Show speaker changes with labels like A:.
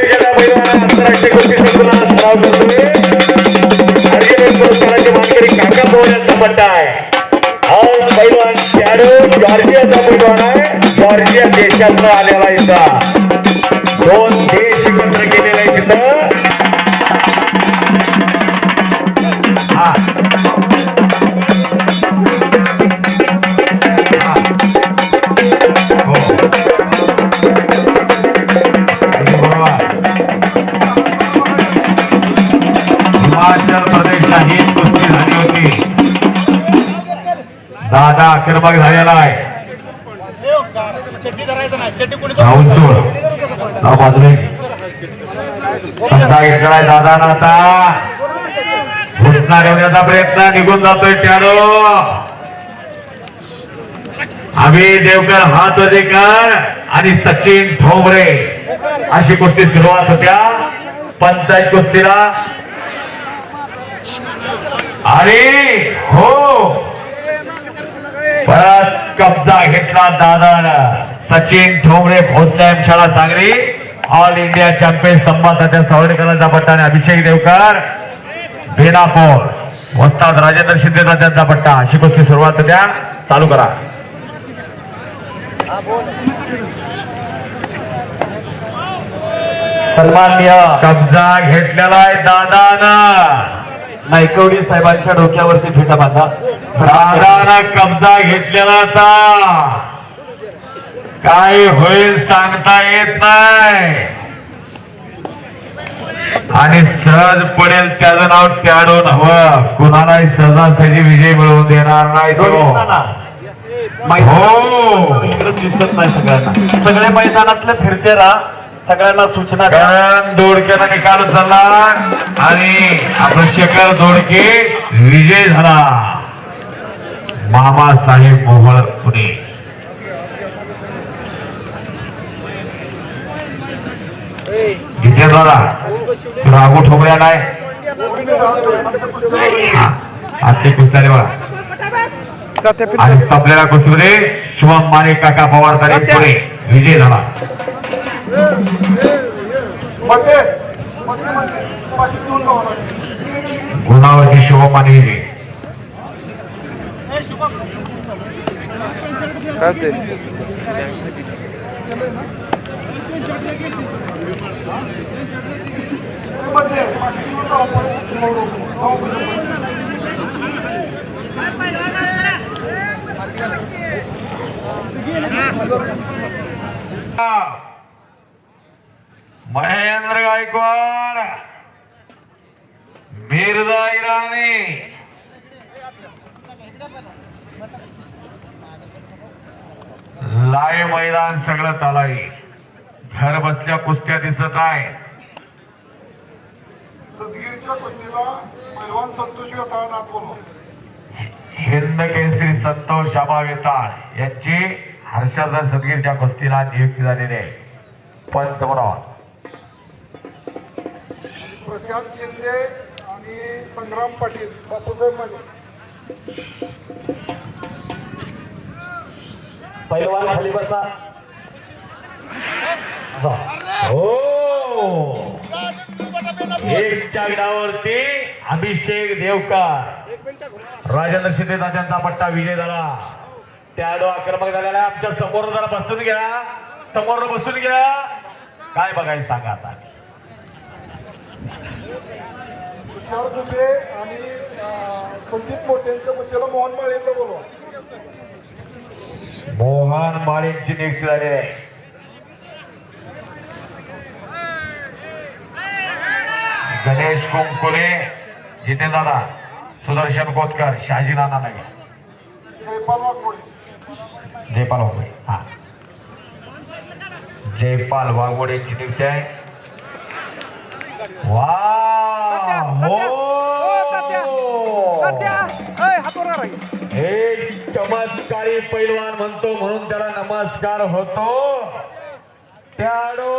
A: विजेता पैलवान आंतरराष्ट्रीय कुस्ती संकुलात सराव करतोय अर्जुन पुरस्काराचे मानकरी काका पवार पट्टा आहे. पैलवान शॅडो जॉर्जियाचा पैलवान आहे. जॉर्जिया देशातनं आलेला दोन देश बाजूला समजा घेतलेला आहे दादा आता. येण्याचा प्रयत्न निघून जातोय टॅडो आम्ही देवकर हात अधिकार आणि सचिन ठोंबरे. अशी कुस्ती सुरुवात होत्या. पंचायत कुस्तीला. आणि हो परत कब्जा घेतला दादानं. सचिन ठोंबरे भोसले शाळा सांगली. ऑल इंडिया चॅम्पियन संवादाच्या सावडेकरांचा पट्टा आणि अभिषेक देवकर. बेनापूर वस्ताद राजेंद्र शिंदेचा त्यांचा पट्टा. अशी कुस्ती सुरुवात द्या चालू करा.
B: सन्माननीय
A: कब्जा घेतलेला आहे दादानं.
B: नायकवडी साहेबांच्या डोक्यावरती फेटा बांधा.
A: दादानं कब्जा घेतलेला आता काय होईल सांगता येत नाही. आणि सहज पडेल त्याचं नाव त्याडून हवं. कुणालाही सहजासहजी विजय मिळवून देणार नाही तो. हो.
B: दिसत नाही सगळ्यांना. सगळे मैदानातले फिरते राहा. सगळ्यांना सूचना
A: कारण दोडक्याचा निकाल झाला आणि आपलं शेखर दोडके विजय झाला. मामासाहेब मोहळ पुणे. तू रागू ठोकल्या काय आजचे कुस्त्याने बघा. आणि संपलेल्या कुस्तीमध्ये शुभम माने काका पवार तारे पुणे. विजय झाला. गुणावरती शुभम माने विजय महेंद्र गायकवाड मिर्जा इराणी. लाय मैदान सगळं चालाय घर बसल्या कुस्त्या दिसत आहे.
C: सदगीरच्या कुस्तीला पैलवान संतोष
A: हिंद केसरी संतोष शाबा वेताळ यांची हर्षवर्धन सदगीरच्या कुस्तीला नियुक्ती झालेली आहे. पंच म्हणून
C: प्रशांत शिंदे आणि संग्राम पाटील बापूसाहेब माने.
B: पैलवान खाली बसा.
A: हो. एक चागडावरती अभिषेक देवकर. राजेंद्र शिंदे त्यांचा पट्टा विजय झाला त्या आक्रमक झालेला आमच्यासमोर जरा बसून घ्या. समोर बसून घ्या. काय बघायला सांगा आता.
C: तुषार दुबे आणि संदीप मोठेंच्या कुस्तीला मोहन माळेंना बोलवा.
A: मोहन माळींची नियुक्ती झालेली आहे. गणेश कुंकुले जितेंद्र दादा सुदर्शन कोतकर शहाजी नाना नगे
C: जयपाल वाघमोडे.
A: जयपाल वाघोडे हा. जयपाल वाघोडे यांची नियुक्ती आहे. हे चमत्कारी पैलवान म्हणतो म्हणून त्याला नमस्कार होतो. त्याडो